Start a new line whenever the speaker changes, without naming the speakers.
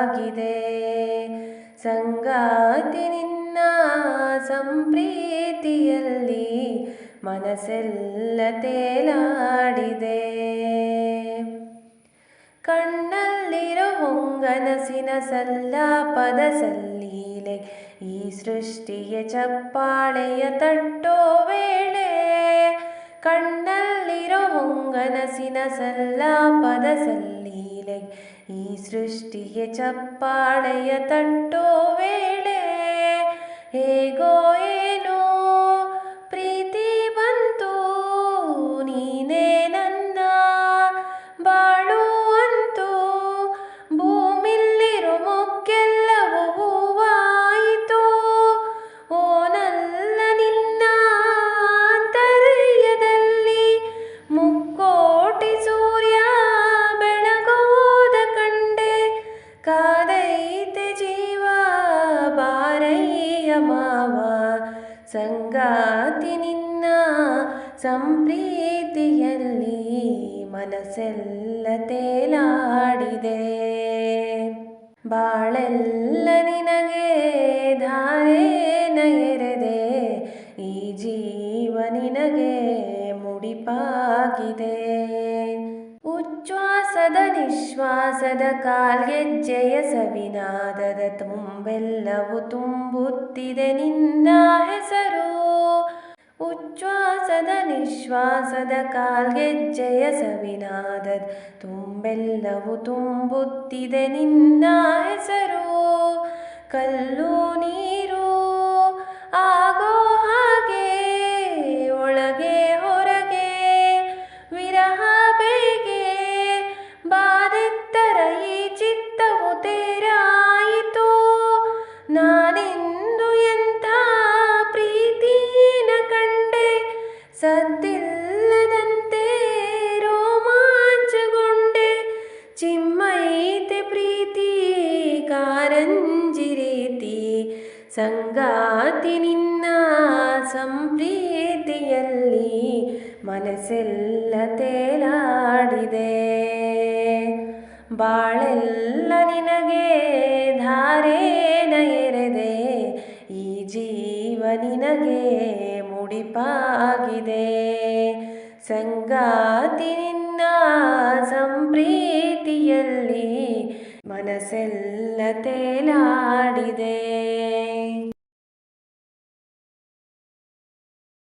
ಮುಡಿಪಾಗಿದೆ ಸಂಗಾತಿ ನಿನ್ನ ಸಂಪ್ರೀತಿಯಲ್ಲಿ ಮನಸ್ಸೆಲ್ಲ ತೇಲಾಡಿದೆ. ಕಣ್ಣಲ್ಲಿರೋ ಹೊಂಗನಸಿನ ಸಲ್ಲಾಪದ ಸಲ್ಲೀಲೆ, ಈ ಸೃಷ್ಟಿಯ ಚಪ್ಪಾಳೆಯ ತಟ್ಟೋ ವೇಳೆ ಕಣ್ಣಲ್ಲಿರೋ ಹೊಂಗನಸಿನ ಸಲ್ಲಾಪದ ಸಲ್ಲೀಲೆ ಈ ಸೃಷ್ಟಿಯ ಚಪ್ಪಾಳೆಯ ತಟ್ಟೋ ವೇಳೆ ಸಂಗಾತಿ ನಿನ್ನ ಸಂಪ್ರೀತಿಯಲ್ಲಿ ಮನಸ್ಸೆಲ್ಲ ತೇಲಾಡಿದೆ. ಬಾಳೆಲ್ಲ ನಿನಗೆ ಧಾರೆ ಎರೆದೆ. ಈ ಜೀವ ನಿನಗೆ ಮುಡಿಪಾಗಿದೆ. ಉಚ್ಛ್ವಾಸದ ನಿಶ್ವಾಸದ ಕಾಲ್ಗೆಜ್ಜೆಯ ಸವಿನಾದದ ತುಂಬೆಲ್ಲವು ತುಂಬುತ್ತಿದೆ ನಿನ್ನ ಹೆಸರು. ಉಚ್ಛ್ವಾಸದ ನಿಶ್ವಾಸದ ಕಾಲ್ಗೆಜ್ಜೆಯ ಸವಿನಾದದ ತುಂಬೆಲ್ಲವು ತುಂಬುತ್ತಿದೆ ನಿನ್ನ ಹೆಸರು. ಕಲ್ಲು ನೀರು ಸದ್ದಿಲ್ಲದಂತೆ ರೋಮಾಂಚಗೊಂಡೆ ಚಿಮ್ಮೈತೆ ಪ್ರೀತಿ ಕಾರಂಜಿ ರೀತಿ ಸಂಗಾತಿ ನಿನ್ನ ಸಂಪ್ರೀತಿಯಲ್ಲಿ ಮನಸ್ಸೆಲ್ಲ ತೇಲಾಡಿದೆ. ಬಾಳೆಲ್ಲ ನಿನಗೆ ಧಾರೇನ ಎರೆದೆ, ಈ ಜೀವ ನಿನಗೆ ಮುಡಿಪಾಗಿದೆ. ಸಂಗಾತಿ ನಿನ್ನ ಸಂಪ್ರೀತಿಯಲ್ಲಿ ಮನಸ್ಸೆಲ್ಲ ತೇಲಾಡಿದೆ.